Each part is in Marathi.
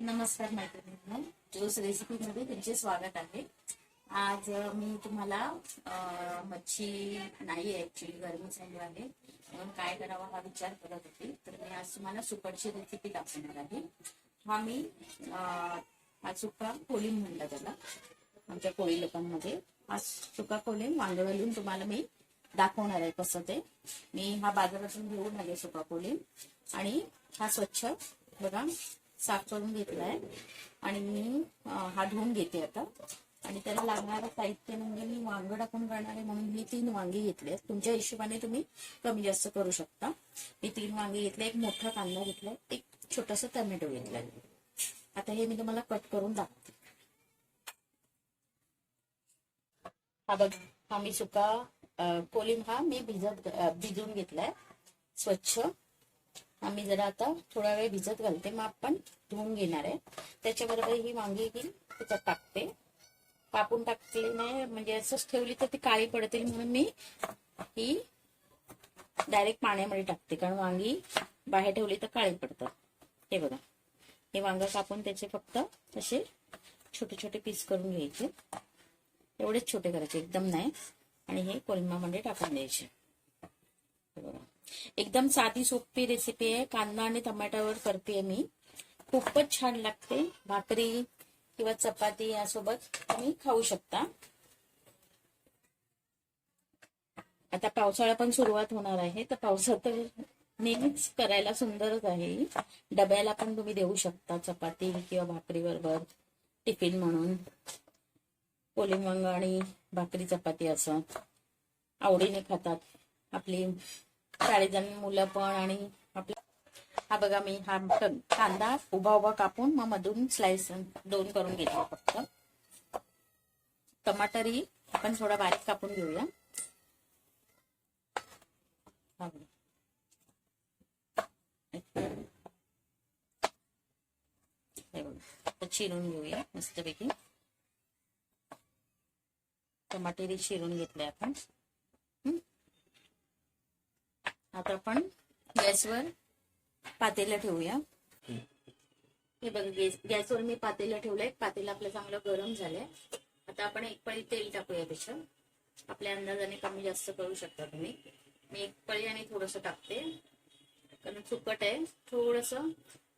नमस्कार मैत्रिणींनो. ज्यूस रेसिपीमध्ये तुमचे स्वागत आहे. आज मी तुम्हाला मच्छी नाही आहे ऍक्च्युली गरमी चालू आहे. म्हणून काय करावा हा विचार करत होते. तर मी आज तुम्हाला सुकटची रेसिपी दाखवणार आहे. हा मी हा सुका कोलीम म्हणला त्याला. आमच्या कोळी लोकांमध्ये. हा सुका कोलीम वांग तुम्हाला मी दाखवणार आहे कसं ते. मी हा बाजारातून घेऊन आले सुका कोलीम आणि हा स्वच्छ बघा साफ करून घेतलाय. आणि मी हा धुवून घेते आता. आणि त्याला लागणारं साहित्य म्हणजे मी वांग टाकून करणार आहे म्हणून मी तीन वांगी घेतले तुमच्या हिशोबाने तुम्ही कमी जास्त करू शकता. मी तीन वांगी घेतले एक मोठा कांदा घेतलाय एक छोटासा टमॅटो घेतलाय. आता हे मी तुम्हाला कट करून दाखवते. हा बघ हा मी सुका अं, कोलिम हा मी भिजत भिजून घेतलाय. स्वच्छ. आम्ही जरा आता थोडा वेळ भिजत घालते मग आपण धुवून घेणार आहे. त्याच्याबरोबर ही वांगी घेईल त्याच्यात टाकते. कापून टाकली नाही म्हणजे असंच ठेवली तर ती काळी पडतील म्हणून मी ही डायरेक्ट पाण्यामध्ये टाकते. कारण वांगी बाहेर ठेवली तर काळी पडतात. हे बघा. हे वांग कापून त्याचे फक्त असे छोटे छोटे पीस करून घ्यायचे. एवढेच छोटे करायचे एकदम नाही. आणि हे कोलमामध्ये टाकून द्यायचे. हे बघा. एकदम साधी सोपी रेसिपी आहे. कांदा आणि टमाट्यावर करते मी. खूपच छान लागते. भाकरी किंवा चपाती यासोबत तुम्ही खाऊ शकता. आता पावसाळा पण सुरुवात होणार आहे. तर पावसात तर नेहमीच करायला सुंदरच आहे. डब्याला पण तुम्ही देऊ शकता. चपाती किंवा भाकरी बरोबर टिफिन म्हणून. कोलिंग आणि भाकरी चपाती असं. आवडीने खातात आपली साडेजण मुलं पण आणि आपला हा बघा मी हा कांदा उभा उभा कापून मग मधून स्लाइस दोन करून घेतला फक्त. टमाटरही आपण थोडा बारीक कापून घेऊया. चिरून घेऊया मस्तपैकी. टमाटेरी चिरून घेतले आपण हं? आता आपण गॅसवर पातेला ठेवूया. हे बघा गॅस गॅसवर मी पातेला ठेवलंय. पातेलं आपलं चांगलं गरम झालंय. आता आपण एक पळी तेल टाकूया त्याच्यात. आपल्या अंदाजाने कमी जास्त करू शकता तुम्ही. मी एक पळी आणि थोडस टाकते. कारण चुकट आहे. थोडस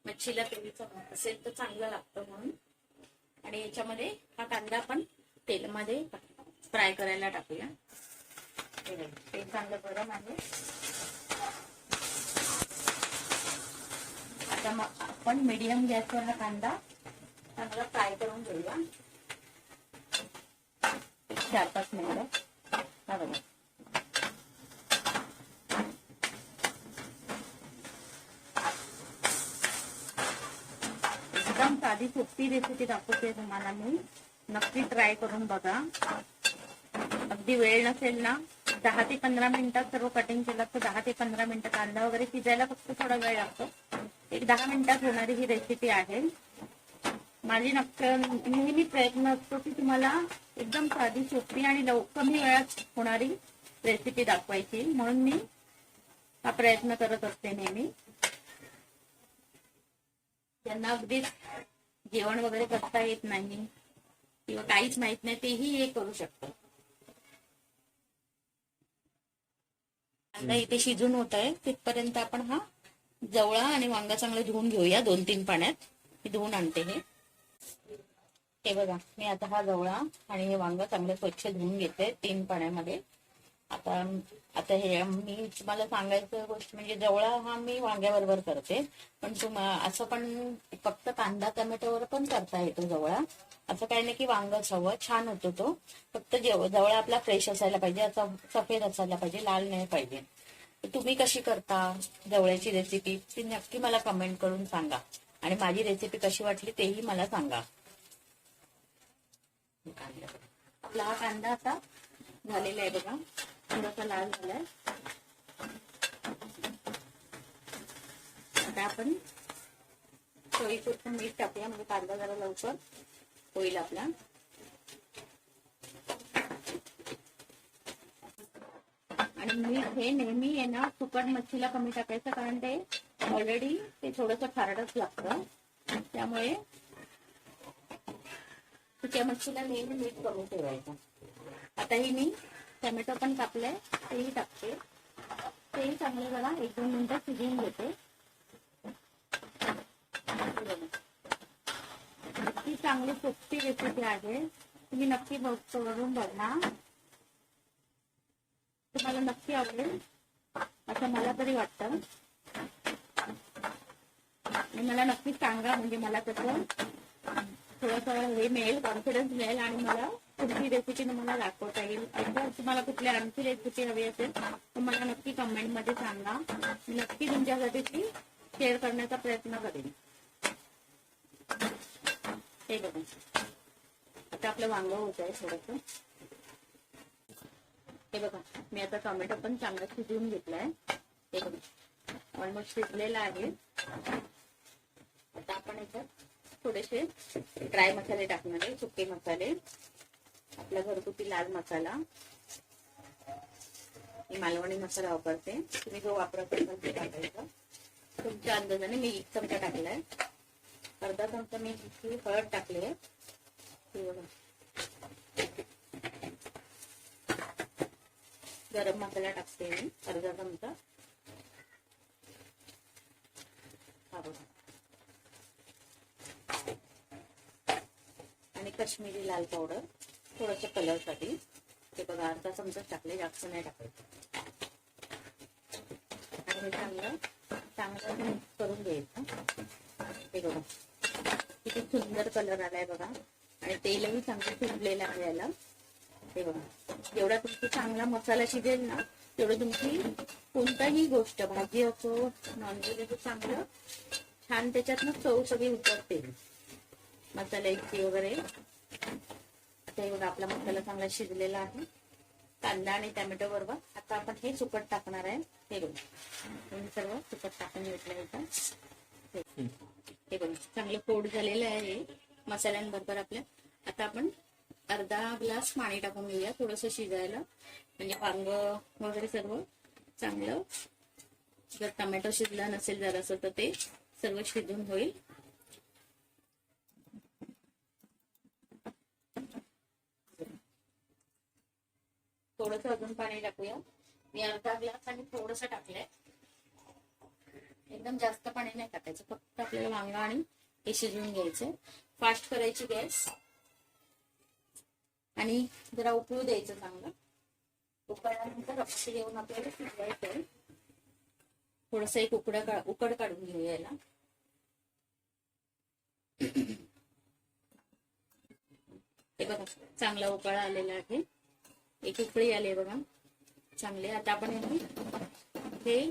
मच्छीला तेलचं असेल तर चांगलं लागतं म्हणून. आणि याच्यामध्ये हा कांदा आपण तेलमध्ये फ्राय करायला टाकूया. तेल चांगलं गरम आहे. आता मग आपण मीडियम गॅसवर हा कांदा. चांगला फ्राय करून घेऊया. चार पाच मिनिटं. हा बघा. एकदम साधी सोपी रेसिपी दाखवते तुम्हाला मी. नक्की ट्राय करून बघा. अगदी वेळ नसेल ना. दहा ते पंधरा मिनिटात सर्व कटिंग केलं तर दहा ते पंधरा मिनिटं कांदा वगैरे शिजायला फक्त थोडा वेळ लागतो. एक दहा मिनिटात होणारी ही रेसिपी आहे. माझी नक्क नेहमी प्रयत्न असतो की तुम्हाला एकदम साधी सोपी आणि लव कमी वेळात होणारी रेसिपी दाखवायची. म्हणून मी हा प्रयत्न करत असते नेहमी. त्यांना अगदीच जेवण वगैरे करता येत नाही किंवा काहीच माहीत नाही तेही हे करू शकतो. कांदा इथे शिजून होत आहे तिथपर्यंत आपण हा जवळा आणि वांगा चांगलं धुवून घेऊया दोन तीन पाण्यात. मी धुवून आणते हे. हे बघा मी आता हा जवळा आणि हे वांग चांगलं स्वच्छ धुवून घेते तीन पाण्यामध्ये. आता आता हे मी तुम्हाला सांगायचं गोष्ट म्हणजे जवळा हा मी वांग्याबरोबर करते. पण तुम असं पण फक्त कांदा टमॅटोवर पण करता येतो जवळा. असं काही नाही की वांगच हवं छान होतो तो. फक्त जवळा जवळ आपला फ्रेश असायला पाहिजे असा सफेद असायला पाहिजे लाल नाही पाहिजे. तुम्ही कशी करता? जवळ्याची रेसिपी ती नक्की मला कमेंट करून सांगा. आणि माझी रेसिपी कशी वाटली तेही मला सांगा. आपला हा कांदा आता झालेला आहे बघा. थोडासा लाल झालाय. आता आपण सोयीपुरतं मीठ टाकूया. म्हणजे कांदा जरा लवकर होईल आपला. आणि मीठ हे नेहमी आहे ना सुकट मच्छीला कमी टाकायचं कारण ते ऑलरेडी ते थोडंसं खारडच लागतं. त्यामुळे सुक्या मच्छीला नेहमी मीठ करून ठेवायचं. आता ही मी टोमॅटो पण कापलंय तेही टाकते. तेही चांगलं जरा एक दोन मिनिटं शिजवून घेते. ही चांगली सोपी रेसिपी आहे. तुम्ही नक्की बघ करून बघा नक्की आवडेल. असं मला तरी वाटतं. मला नक्की सांगा म्हणजे मला कसं थोडस हे मिळेल कॉन्फिडन्स मिळेल आणि मला पुढची रेसिपी तुम्हाला दाखवता येईल. जर तुम्हाला कुठली आणखी रेसिपी हवी असेल तर मला नक्की कमेंटमध्ये सांगा. नक्की तुमच्यासाठी ती शेअर करण्याचा प्रयत्न करेन. हे बघा. आता आपलं वांग होत आहे थोडस. हे बघा मी आता टोमॅटो पण चांगलं शिजवून घेतलाय. हे बघा ऑलमोस्ट शिजलेला आहे. आता आपण याच्यात थोडेसे ड्राय मसाले टाकणार आहे सुके मसाले. आपला घरगुती लाल मसाला. मी मालवणी मसाला वापरते. तुम्ही जो वापरत असाल ते टाकायचं. तुमच्या अंदाजाने मी एक चमचा टाकलाय. अर्धा चमचा मी हळद टाकली आहे. हे बघा. गरम मसाला टाकते मी अर्धा चमचा. हा बघा. आणि काश्मीरी लाल पावडर थोडस कलरसाठी ते बघा अर्धा चमचा टाकले जास्त नाही टाकायचं. आणि हे चांगलं चांगलं मिक्स करून घ्यायचं. ते बघा. किती सुंदर कलर आलाय बघा. आणि तेलही चांगलं फुटलेलं आहे याला. ते बघा. जेवढा तुमचा चांगला मसाला शिजेल ना तेवढं तुमची कोणताही गोष्ट भाजी असो नॉनव्हेज असो चांगलं छान त्याच्यातनं चव सगळी उतरते. मसाल्याची वगैरे. आता एवढा आपला मसाला चांगला शिजलेला आहे. कांदा आणि टॅमॅटो बरोबर आता आपण हे सुकट टाकणार आहे. हे बघा. सर्व सुकट टाकून घेतलं होतं हे हे चांगलं फोड झालेलं आहे. मसाल्यांबरोबर आपल्या आता आपण अर्धा ग्लास पाणी टाकून घेऊया थोडस शिजायला. म्हणजे वांग वगैरे सर्व चांगलं. जर टमॅटो शिजला नसेल जरासं तर ते सर्व शिजून होईल. थोडस अजून पाणी टाकूया. मी अर्धा ग्लास आणि थोडस टाकलंय. एकदम जास्त पाणी नाही टाकायचं. फक्त आपल्याला वांगा आणि हे शिजवून घ्यायचं फास्ट करायची गॅस. आणि जरा उकळू द्यायचं चांगलं. उकळल्यानंतर रक्ष घेऊन आपल्याला शिजवायचं थोडस एक उकड उकड काढून घेऊया याला. हे बघा चांगला उकळा आलेला आहे. एक उकळी आली बघा. चांगले. आता आपण हे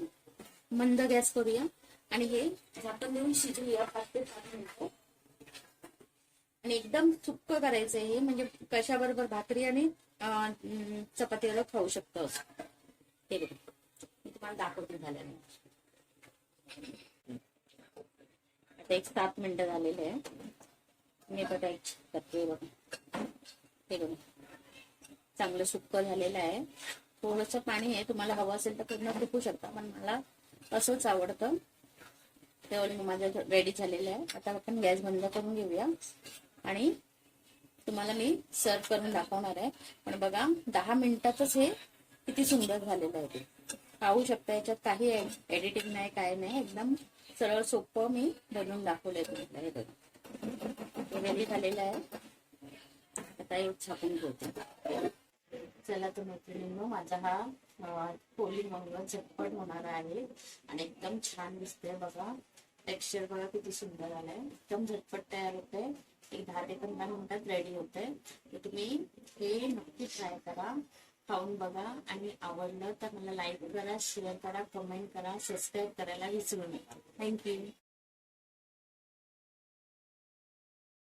मंद गॅस करूया. आणि हे झाकण देऊन शिजूया. पाच ते सात मिनिटं आणि एकदम सुक्क करायचं हे म्हणजे कशाबरोबर भाकरी आणि चपातीला खाऊ शकतो. ते बघा मी तुम्हाला दाखवते झाल्याने. आता एक सात मिनिटं झालेले आहे मी बघा एक करते बघा. हे बघा चांगलं सुक्क झालेलं आहे. थोडस पाणी आहे तुम्हाला हवं असेल तर पूर्ण फुकू शकता पण मला असंच आवडतं. तेवढं माझं रेडी झालेलं आहे. आता आपण गॅस बंद करून घेऊया. आणि तुम्हाला मी सर्व करून दाखवणार आहे. पण बघा दहा मिनिटातच हे किती सुंदर झालेलं आहे ते. पाहू शकता याच्यात काही एडिटिंग नाही काय नाही. एकदम सरळ सोपं मी बनवून दाखवलंय तुम्हाला हे बघा. रेडी झालेलं आहे. आता एक छापून ठेवते चला तर मैत्रिणींनो माझा हा पोली मंग झटपट होणार आहे. आणि एकदम छान दिसतंय बघा. टेक्स्चर बघा किती सुंदर आलाय. एकदम झटपट तयार होते एक दहा ते पंधरा मिनिटात रेडी होते तर तुम्ही हे नक्की ट्राय करा. खाऊन बघा. आणि आवडलं तर मला लाईक करा शेअर करा कमेंट करा सबस्क्राईब करायला विसरू नका. थँक्यू